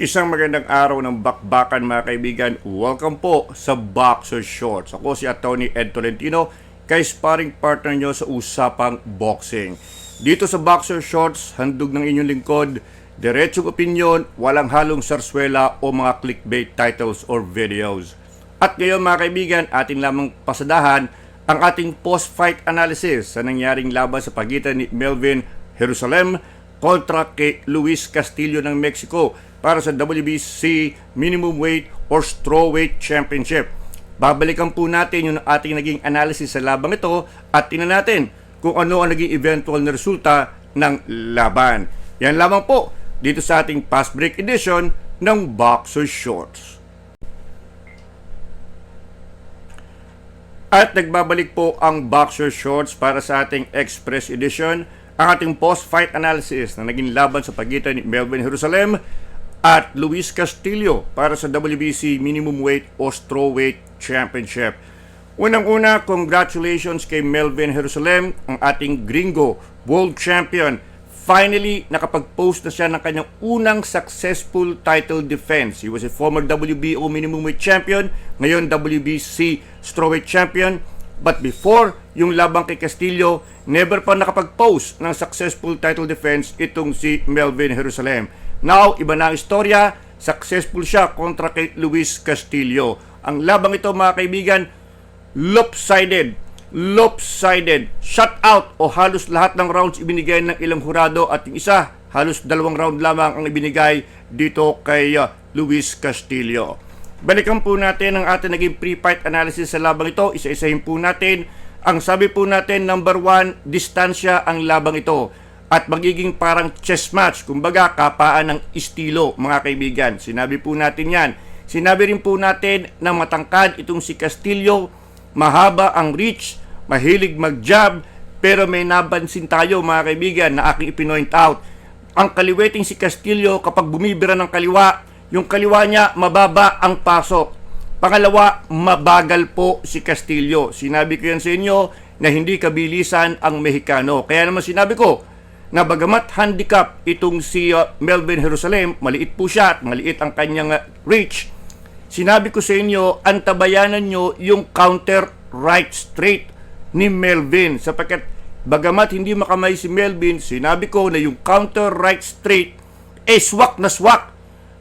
Isang magandang araw ng bakbakan mga kaibigan. Welcome po sa Boxer Shorts. Ako si Attorney Ed Tolentino, kay sparring partner nyo sa usapang boxing. Dito sa Boxer Shorts, handog ng inyong lingkod, diretsong opinion, walang halong sarswela o mga clickbait titles or videos. At ngayon mga kaibigan, ating lamang pasadahan ang ating post-fight analysis sa nangyaring laban sa pagitan ni Melvin Jerusalem kontra kay Luis Castillo ng Mexico para sa WBC Minimum Weight or Strawweight Championship. Babalikan po natin yung ating naging analysis sa labang ito at tingnan natin kung ano ang naging eventual na resulta ng laban. Yan lamang po dito sa ating past break edition ng Boxer Shorts. At nagbabalik po ang Boxer Shorts para sa ating Express Edition, ang ating post-fight analysis na naging laban sa pagitan ni Melvin Jerusalem at Luis Castillo para sa WBC Minimum Weight o Strawweight Championship. Unang-una, congratulations kay Melvin Jerusalem, ang ating gringo, world champion. Finally, nakapag-post na siya ng kanyang unang successful title defense. He was a former WBO minimum weight champion, ngayon WBC strawweight champion. But before yung labang kay Castillo, never pa nakapag-post ng successful title defense itong si Melvin Jerusalem. Now, iba na ang istorya, successful siya kontra kay Luis Castillo. Ang labang ito mga kaibigan, lopsided lopsided, shut out o halos lahat ng rounds ibinigay ng ilang hurado at yung isa, halos dalawang round lamang ang ibinigay dito kay uh, Luis Castillo. Balikan po natin ang ating naging pre-fight analysis sa labang ito. Isa-isahin po natin. Ang sabi po natin, number one, distansya ang labang ito. At magiging parang chess match. Kumbaga, kapaan ng estilo, mga kaibigan. Sinabi po natin yan. Sinabi rin po natin na matangkad itong si Castillo, mahaba ang reach, mahilig mag-jab, pero may nabansin tayo mga kaibigan na aking ipinoint out. Ang kaliweting si Castillo kapag bumibira ng kaliwa, yung kaliwa niya mababa ang pasok. Pangalawa, mabagal po si Castillo. Sinabi ko yan sa inyo na hindi kabilisan ang Mexicano. Kaya naman sinabi ko na bagamat handicap itong si uh, Melvin Jerusalem, maliit po siya at maliit ang kanyang uh, reach, sinabi ko sa inyo, antabayanan nyo yung counter right straight ni Melvin sapagkat bagamat hindi makamay si Melvin, sinabi ko na yung counter right straight eh swak na swak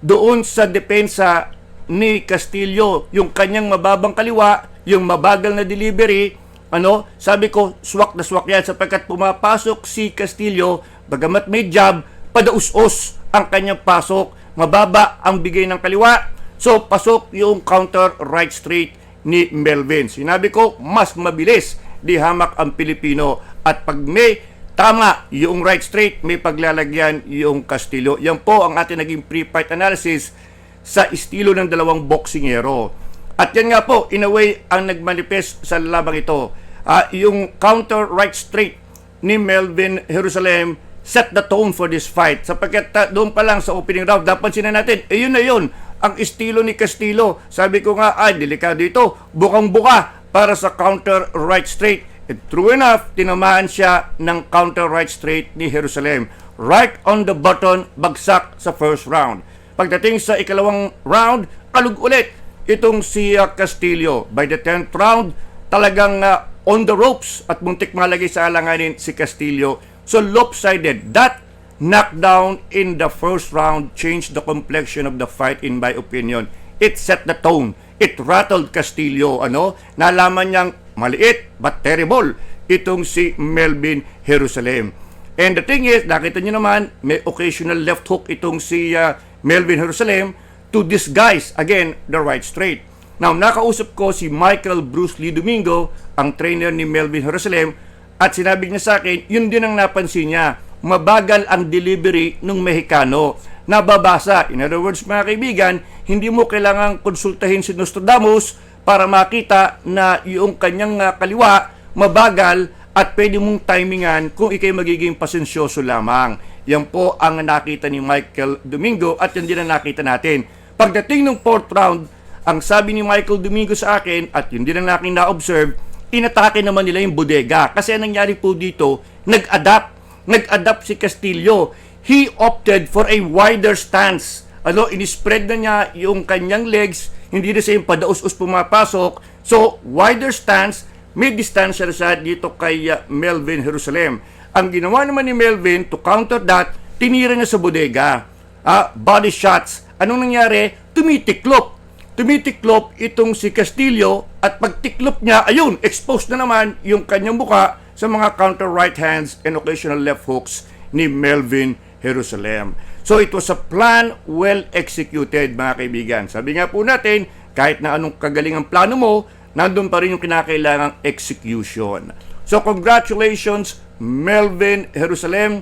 doon sa depensa ni Castillo, yung kanyang mababang kaliwa, yung mabagal na delivery, ano, sabi ko, swak na swak yan sapagkat pumapasok si Castillo, bagamat may jab, padaus-os ang kanyang pasok, mababa ang bigay ng kaliwa, so pasok yung counter right straight ni Melvin. Sinabi ko, mas mabilis di hamak ang Pilipino. At pag may tama yung right straight, may paglalagyan yung Castillo. Yan po ang ating naging pre-fight analysis sa estilo ng dalawang boksingero. At yan nga po, in a way, ang nagmanifest sa labang ito. Ah, yung counter right straight ni Melvin Jerusalem set the tone for this fight. Sapagkat uh, doon pa lang sa opening round, napansin na natin, eh na yun, ang estilo ni Castillo. Sabi ko nga, ay, delikado ito, bukang-buka para sa counter right straight. And true enough, tinamaan siya ng counter right straight ni Jerusalem. Right on the button, bagsak sa first round. Pagdating sa ikalawang round, alug ulit itong si uh, Castillo. By the 10th round, talagang uh, on the ropes at muntik malagay sa alanganin si Castillo. So lopsided. That knockdown in the first round changed the complexion of the fight in my opinion. It set the tone. It rattled Castillo. Ano? Nalaman niyang maliit but terrible itong si Melvin Jerusalem. And the thing is, nakita niyo naman, may occasional left hook itong si uh, Melvin Jerusalem to disguise, again, the right straight. Now, nakausap ko si Michael Bruce Lee Domingo, ang trainer ni Melvin Jerusalem, at sinabi niya sa akin, yun din ang napansin niya. Mabagal ang delivery ng Mexicano. Nababasa. In other words, mga kaibigan, hindi mo kailangang konsultahin si Nostradamus para makita na yung kanyang uh, kaliwa mabagal at pwede mong timingan kung ikay magiging pasensyoso lamang. Yan po ang nakita ni Michael Domingo at yan din ang nakita natin. Pagdating ng fourth round, ang sabi ni Michael Domingo sa akin at yun din ang aking na-observe, inatake naman nila yung bodega. Kasi ang nangyari po dito, nag-adapt. Nag-adapt si Castillo. He opted for a wider stance ano, inispread na niya yung kanyang legs, hindi na siya yung padaus-us pumapasok. So, wider stance, may distansya siya dito kay uh, Melvin Jerusalem. Ang ginawa naman ni Melvin to counter that, tinira niya sa bodega. Ah, body shots. Anong nangyari? Tumitiklop. Tumitiklop itong si Castillo at pagtiklop niya, ayun, exposed na naman yung kanyang buka sa mga counter right hands and occasional left hooks ni Melvin Jerusalem. So it was a plan well executed mga kaibigan. Sabi nga po natin, kahit na anong kagaling ang plano mo, nandun pa rin yung kinakailangang execution. So congratulations Melvin Jerusalem,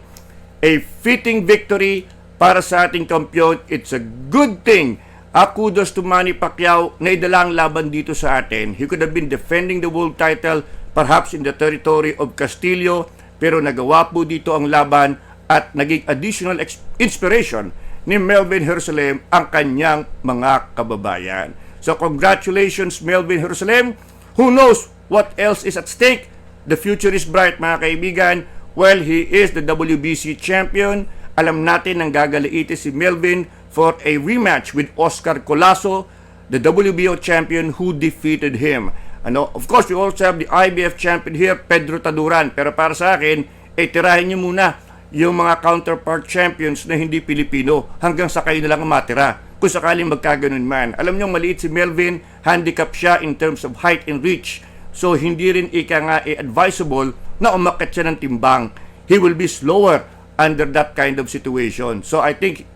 a fitting victory para sa ating kampiyon. It's a good thing. A kudos to Manny Pacquiao na idala ang laban dito sa atin. He could have been defending the world title perhaps in the territory of Castillo pero nagawa po dito ang laban at naging additional inspiration ni Melvin Jerusalem ang kanyang mga kababayan. So congratulations Melvin Jerusalem. Who knows what else is at stake? The future is bright mga kaibigan. Well, he is the WBC champion. Alam natin ang gagalitin si Melvin for a rematch with Oscar Colasso, the WBO champion who defeated him. Ano, of course, we also have the IBF champion here, Pedro Taduran. Pero para sa akin, eh, tirahin niyo muna yung mga counterpart champions na hindi Pilipino hanggang sa kayo na lang ang matira. Kung sakaling magkaganon man. Alam niyo, maliit si Melvin, handicap siya in terms of height and reach. So, hindi rin ika nga advisable na umakit siya ng timbang. He will be slower under that kind of situation. So, I think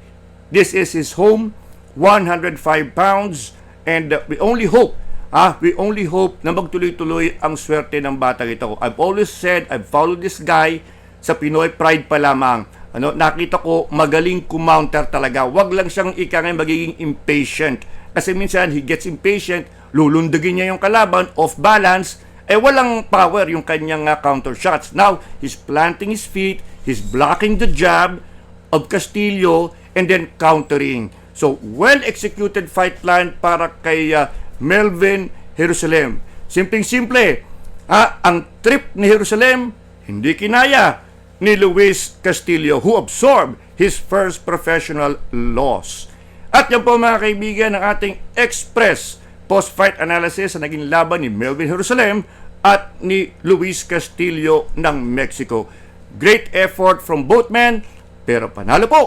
this is his home, 105 pounds, and we only hope, ah, we only hope na magtuloy-tuloy ang swerte ng batang ito. I've always said, I've followed this guy sa Pinoy Pride pa lamang. Ano, nakita ko magaling kumounter talaga. Wag lang siyang ika magiging impatient. Kasi minsan he gets impatient, lulundugin niya yung kalaban, off balance, eh walang power yung kanyang uh, counter shots. Now, he's planting his feet, he's blocking the jab of Castillo, and then countering. So, well-executed fight plan para kay uh, Melvin Jerusalem. Simpleng-simple, ah, ang trip ni Jerusalem, hindi kinaya ni Luis Castillo who absorbed his first professional loss. At yan po mga kaibigan ng ating Express post-fight analysis na naging laban ni Melvin Jerusalem at ni Luis Castillo ng Mexico. Great effort from both men, pero panalo po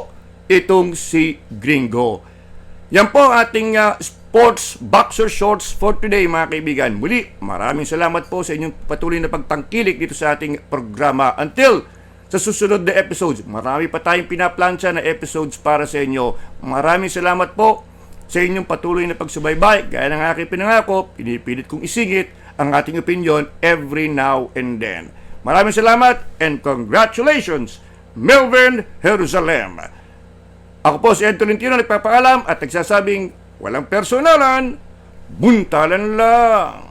itong si Gringo. Yan po ang ating uh, sports boxer shorts for today mga kaibigan. Muli, maraming salamat po sa inyong patuloy na pagtangkilik dito sa ating programa. Until sa susunod na episodes, marami pa tayong pinaplansya na episodes para sa inyo. Maraming salamat po sa inyong patuloy na pagsubaybay. Gaya ng aking pinangako, pinipilit kong isingit ang ating opinion every now and then. Maraming salamat and congratulations, Melvin Jerusalem. Ako po si Ed Tolentino, nagpapaalam at nagsasabing walang personalan, buntalan lang.